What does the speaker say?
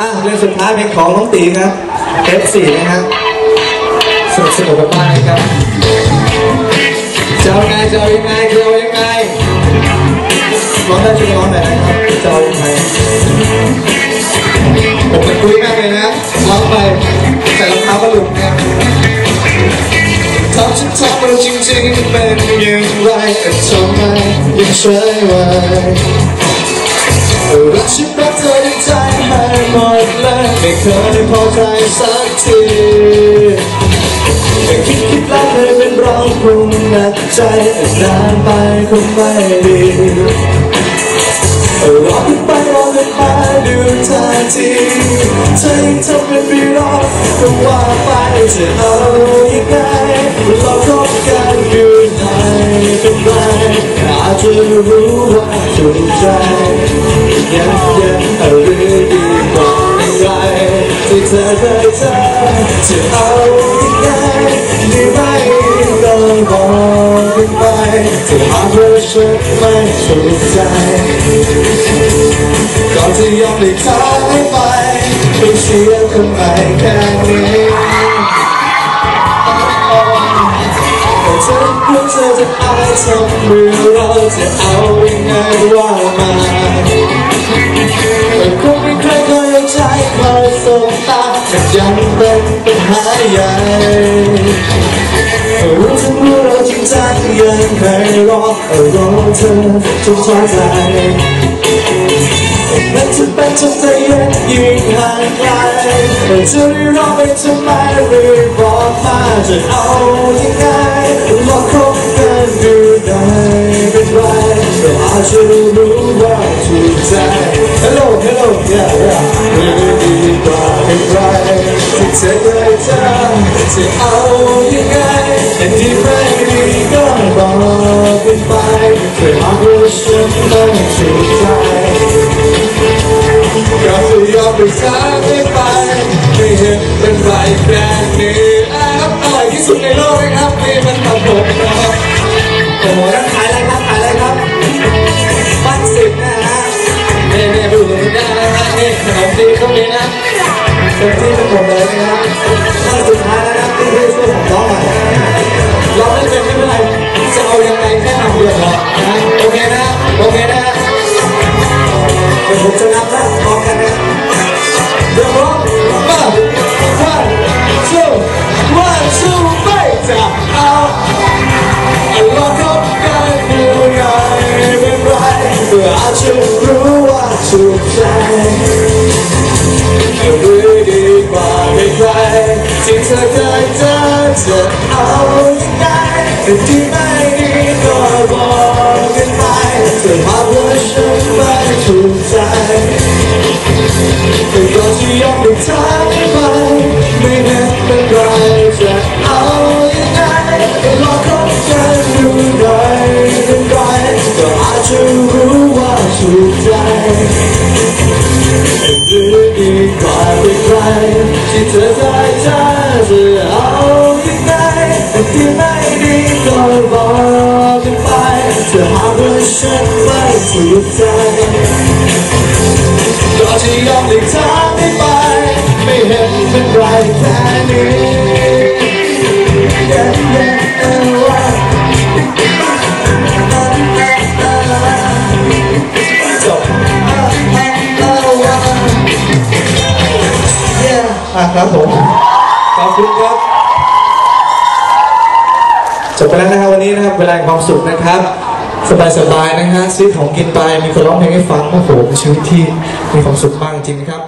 อะเพลงสุดท้ายเพลงของน้องตีครับเอฟซีนะครับสนุกสนุกมากครับจะเอาไงจะเอายังไงจะเอายังไงร้องได้ช่วยร้องหน่อยนะครับจะเอายังไงผมเป็นคุยมากเลยนะร้องไปใส่รองเท้าก็หลุดนะครับทำฉันทำมันจริงๆเป็นอย่างไรทำไมยังเฉยไว้รักฉันรัก ไม่เคยพอใจสักทีแต่คิดคิดแล้วเคยเป็นรองปรุงหนักใจนานไปคงไม่ดีรอกันไปรอกันมาดูท่าทีเธอยังทำเป็นไม่รอก็ว่าไปจะเอายังไงเราคบกันอยู่ไหนเป็นไรอาจจะรู้ว่าถูกใจยังยัง เธอเคยเจจะเอายังไงดีไหมต้องบอกกันไปถ้าหากว่าฉันไม่ถูกใจก่อนจะยอมหลีกทางไปต้องเสียคนใหม่แค่นี้แต่เธอกลัวเธอจะอายทำมือเราจะเอายังไงว่ามา ใหญ่รู้ทั้งรู้เราจริงจังยังไม่รอรอเธอจนท้อใจนั่นจะเป็นจนใจเย็นยิ่งห่างไกลแต่จะรีรอไปทำไมรีบบอกมาจะเอายังไงลองคบกันดูได้เป็นไรแต่อาจจะรู้ว่าถูกใจ Hello Hello yeah yeah ไม่ดีกว่าเป็นไร เธอเคยเจอจะเอายังไงแต่ที่ไม่ดีก็บอกกันไปแต่หากว่าฉันไม่ถูกใจก็จะยอมไปซะไม่ไปไม่เห็นเป็นไรแค่นี้ครับอร่อยที่สุดในโลกนะครับนี่มันทำผมนะครับโอ้โหนั่นขายอะไรครับขายอะไรครับบ้นสิบนะฮะเนี่นี่ดูตรงนี้นะฮะนี่ขนมจีนตรงนี้นะ โอเคนะ โอเคนะเดี๋ยวผมจะนับนะพร้อมกันนะเดี๋ยวพร้อมมา one two one two ไปจะเอาเราคบกันอยู่ไงเป็นไรเพื่ออาจจะรู้ว่าถูกใจหรือดีกว่าเป็นใครที่เธอเคยเจอจะเอายังไงที่ไม่ หรือดีกว่าเป็นใครที่เธอได้เจอจะเอายังไงที่ไม่ดีก็บอกกันไปถ้าหาว่าฉันไม่ถูกใจก็จะยอมหลีกทางให้ไป ไม่เห็นเป็นไรแค่นี้ อะครับผมขอบคุณครับจบไปแล้วนะครับวันนี้นะครับเวลาแห่งความสุขนะครับ สบายๆนะฮะซื้อของกินไปมีคนร้องเพลงให้ฟังโอ้โหเป็นชีวิตที่มีความสุขมากจริงนะครับ